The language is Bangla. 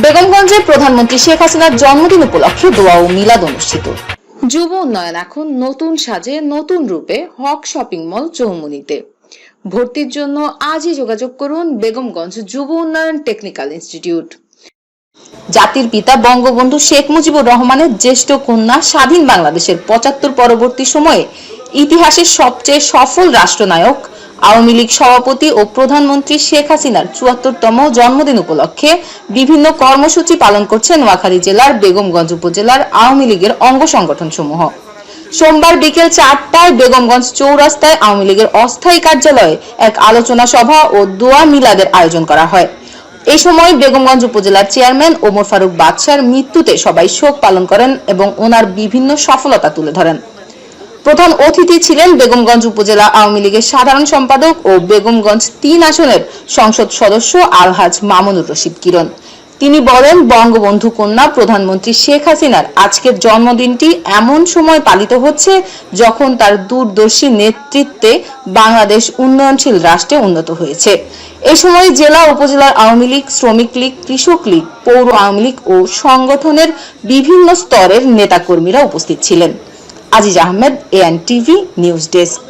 বেগমগঞ্জে প্রধানমন্ত্রী শেখ হাসিনার জন্মদিন উপলক্ষে দোয়া ও মিলাদ অনুষ্ঠিত। যুব উন্নয়ন এখন নতুন সাজে, নতুন রূপে, হক শপিং মল চৌমুনিতে ভর্তির জন্য আজই যোগাযোগ করুন বেগমগঞ্জ যুব উন্নয়ন টেকনিক্যাল ইনস্টিটিউট। জাতির পিতা বঙ্গবন্ধু শেখ মুজিবুর রহমানের জ্যেষ্ঠ কন্যা স্বাধীন বাংলাদেশের পঁচাত্তর পরবর্তী সময়ে ইতিহাসের সবচেয়ে সফল রাষ্ট্রনায়ক আওয়ামী লীগ সভাপতি ও প্রধানমন্ত্রী শেখ হাসিনার চুয়াত্তরতম জন্মদিন উপলক্ষে বিভিন্ন কর্মসূচি পালন করছে নোয়াখালী জেলার বেগমগঞ্জ উপজেলার আওয়ামী লীগের অঙ্গ সংগঠন সমূহ সোমবার বিকেল চারটায় বেগমগঞ্জ চৌরাস্তায় আওয়ামী লীগের অস্থায়ী কার্যালয়ে এক আলোচনা সভা ও দোয়া মিলাদের আয়োজন করা হয়। এই সময় বেগমগঞ্জ উপজেলার চেয়ারম্যান ওমর ফারুক বাদশার মৃত্যুতে সবাই শোক পালন করেন এবং ওনার বিভিন্ন সফলতা তুলে ধরেন। প্রধান অতিথি ছিলেন বেগমগঞ্জ উপজেলা আওয়ামী লীগের সাধারণ সম্পাদক ও বেগমগঞ্জ তিন আসনের সংসদ সদস্য আলহাজ মামুনুর রশিদ কিরণ। তিনি বলেন, বঙ্গবন্ধু কন্যা প্রধানমন্ত্রী শেখ হাসিনার আজকের জন্মদিনটি এমন সময় পালিত হচ্ছে যখন তার দূরদর্শী নেতৃত্বে বাংলাদেশ উন্নয়নশীল রাষ্ট্রে উন্নত হয়েছে। এ সময় জেলা উপজেলার আওয়ামী লীগ, শ্রমিক লীগ, কৃষক লীগ, পৌর আওয়ামী লীগ ও সংগঠনের বিভিন্ন স্তরের নেতাকর্মীরা উপস্থিত ছিলেন। Aziz Ahmed A N TV news desk